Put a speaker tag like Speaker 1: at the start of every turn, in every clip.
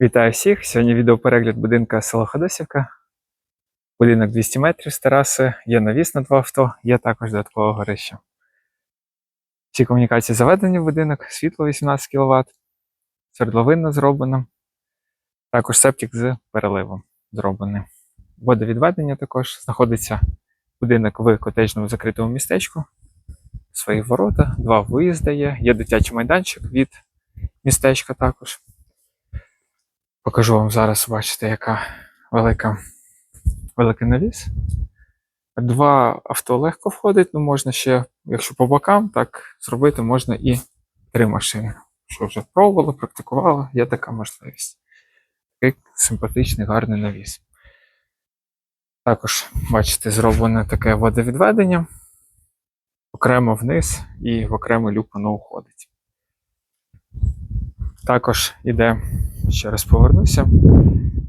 Speaker 1: Вітаю всіх! Сьогодні відеоперегляд будинка село Ходосівка. Будинок 200 метрів з тераси, є навіс на два авто, є також додаткове горище. Всі комунікації заведені в будинок, світло 18 кВт, свердловина зроблена, також септик з переливом зроблений. Водовідведення також знаходиться будинок в котежному закритому містечку. Свої ворота, два виїзди є, є дитячий майданчик від містечка також. Покажу вам зараз, бачите, яка велика, великий навіс. Два авто легко входить, ну можна ще, якщо по бокам, так зробити можна і три машини. Що вже пробували, практикували, є така можливість. Такий симпатичний, гарний навіс. Також, бачите, зроблене таке водовідведення. Окремо вниз і в окремий люк воно уходить. Також іде Ще раз повернуся.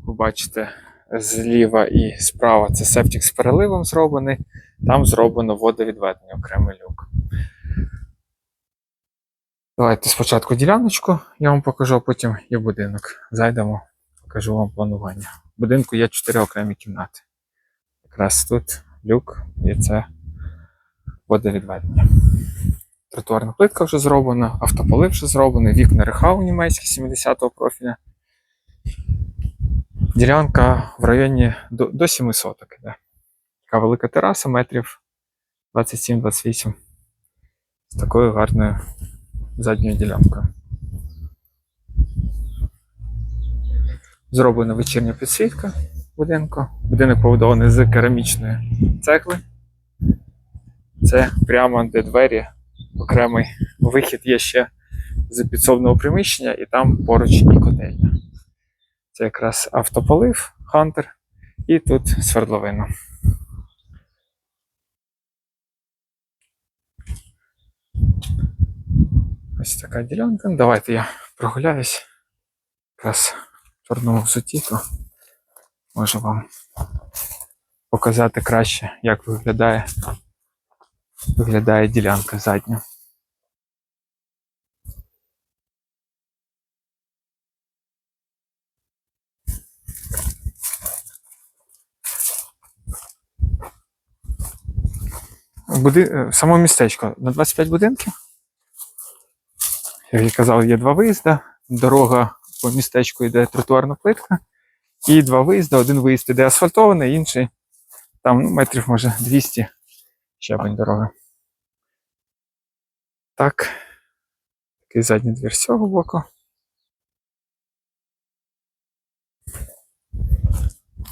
Speaker 1: Ви бачите, зліва і справа це септик з переливом зроблений. Там зроблено водовідведення, окремий люк. Давайте спочатку діляночку, я вам покажу, а потім і будинок. Зайдемо, покажу вам планування. В будинку є 4 окремі кімнати. Якраз тут люк і це водовідведення. Тротуарна плитка вже зроблена, автополив вже зроблений, вікна рехау німецькі 70-го профіля. Ділянка в районі до, до 7 соток іде. Така велика тераса метрів 27-28. З такою гарною задньою ділянкою. Зроблена вечірня підсвітка будинку. Будинок побудований з керамічної цегли. Це прямо де двері окремий вихід є ще з підсобного приміщення, і там поруч і котельня. Це якраз автополив, хантер, і тут свердловина. Ось така ділянка. Давайте я прогуляюсь. Якраз в чорному то можу вам показати краще, як виглядає виглядає ділянка задня. Буди... е, Само містечко на 25 будинків. Як я казав, є два виїзди. Дорога по містечку йде тротуарна плитка. І два виїзди. Один виїзд іде асфальтований, інший там ну, метрів може 200 щебень дороги. Так. Такий задній двір з цього боку.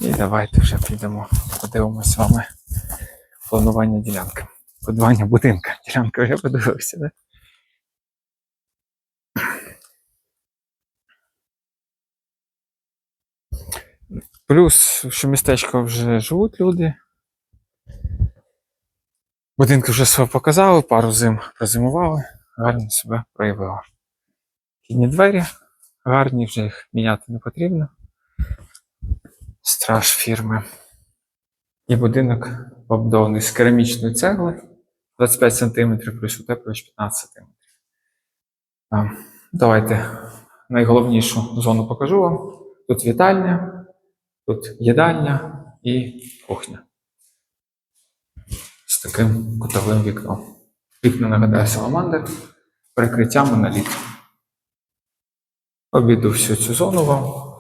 Speaker 1: І давайте вже підемо, подивимося з вами планування ділянки. Планування будинка. Ділянка вже подивився, да? Плюс, що містечко вже живуть люди. Будинки вже себе показали, пару зим прозимували, гарно себе проявили. Кінні двері гарні, вже їх міняти не потрібно. Страж фірми. І будинок побудований з керамічної цегли 25 см плюс утеплювач 15 см. Давайте найголовнішу зону покажу вам. Тут вітальня, тут їдальня і кухня таким кутовим вікном. Вікна нагадаю саламандр, перекриття моноліт. Обіду всю цю зону вам.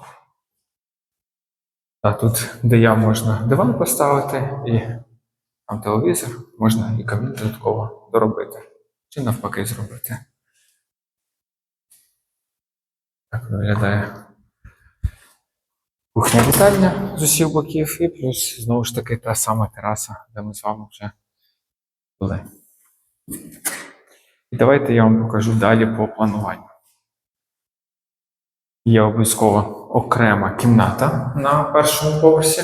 Speaker 1: А тут, де я можна диван поставити, і там телевізор, можна і камін додатково доробити. Чи навпаки зробити. Так виглядає кухня вітальня з усіх боків, і плюс знову ж таки та сама тераса, де ми з вами вже були. І давайте я вам покажу далі по плануванню. Є обов'язково окрема кімната на першому поверсі.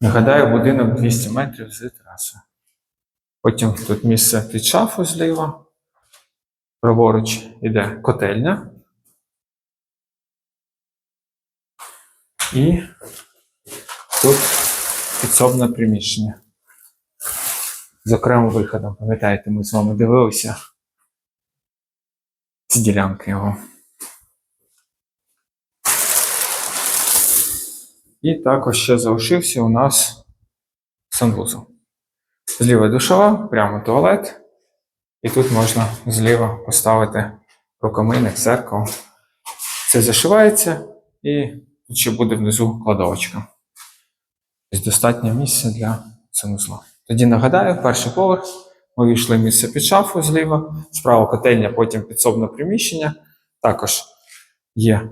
Speaker 1: Нагадаю, будинок 200 метрів з терасою. Потім тут місце під шафу зліва. Праворуч іде котельня. І тут підсобне приміщення. з окремим виходом. Пам'ятаєте, ми з вами дивилися ці ділянки його. І також ще залишився у нас санвузол. Зліва душова, прямо туалет. І тут можна зліва поставити рукомийник, зеркало. Це зашивається і тут ще буде внизу кладовочка. Тобто достатньо місця для санузла. Тоді нагадаю, перший поверх. Ми війшли місце під шафу зліва, справа котельня, потім підсобне приміщення. Також є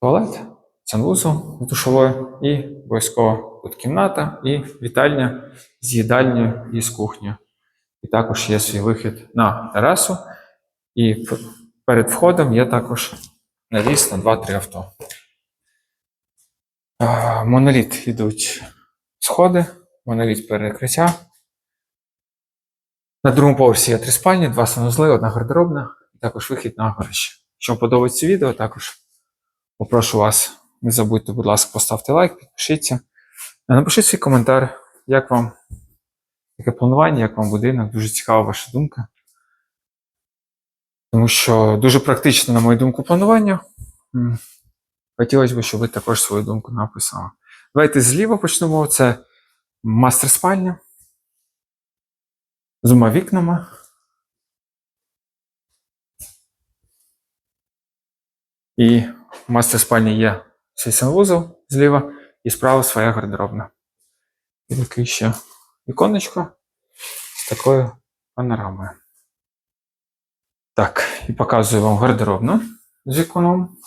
Speaker 1: туалет, санвузол душовою і тут кімната і вітальня з їдальнею і з кухнею. І також є свій вихід на терасу. І перед входом є також навіс на 2-3 авто. Моноліт йдуть сходи, моноліт перекриття. На другому поверсі є три спальні, два санузли, одна гардеробна, і також вихід на горище. Якщо вам подобається відео, також попрошу вас, не забудьте, будь ласка, поставте лайк, підпишіться. Напишіть свій коментар, як вам таке планування, як вам будинок. Дуже цікава ваша думка. Тому що дуже практично, на мою думку, планування. Хотілося б, щоб ви також свою думку написали. Давайте зліва почнемо. Це мастер спальня з двома вікнами. І в мастер спальні є свій санвузол зліва і справа своя гардеробна. І таке ще віконечко з такою панорамою. Так, і показую вам гардеробну з віконом.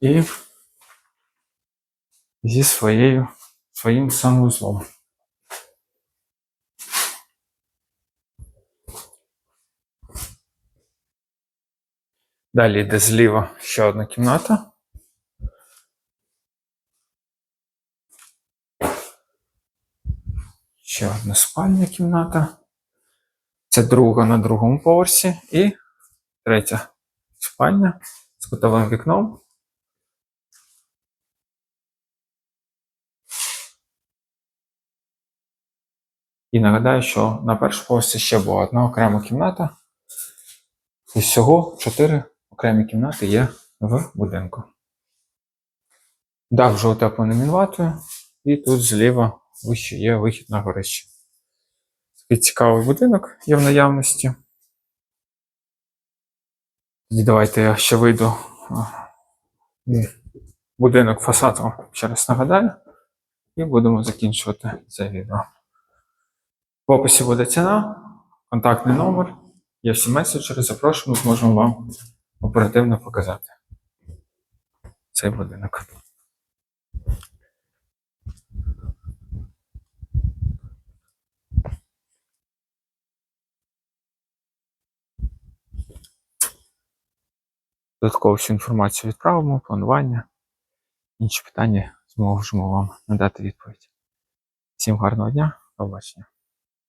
Speaker 1: І зі своєю, своїм санвузлом. Далі йде зліва ще одна кімната. Ще одна спальня кімната. Це друга на другому поверсі. І третя спальня з кутовим вікном. І нагадаю, що на першому поверсі ще була одна окрема кімната. І всього чотири окремі кімнати є в будинку. Дах вже утеплений мінватою, і тут зліва вище є вихід на горище. Такий цікавий будинок є в наявності. Тоді давайте я ще вийду. Будинок фасад вам ще раз нагадаю. І будемо закінчувати це відео. В описі буде ціна, контактний номер, є всі меседжери, запрошуємо, зможемо вам оперативно показати цей будинок. Додаткову всю інформацію відправимо, планування. Інші питання зможемо вам надати відповідь. Всім гарного дня, побачення.